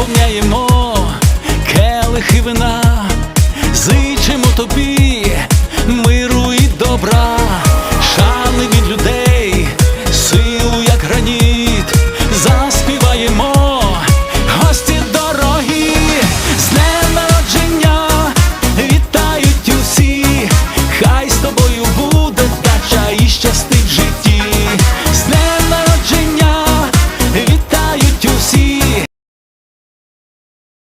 наповняємо і вина, зичимо тобі.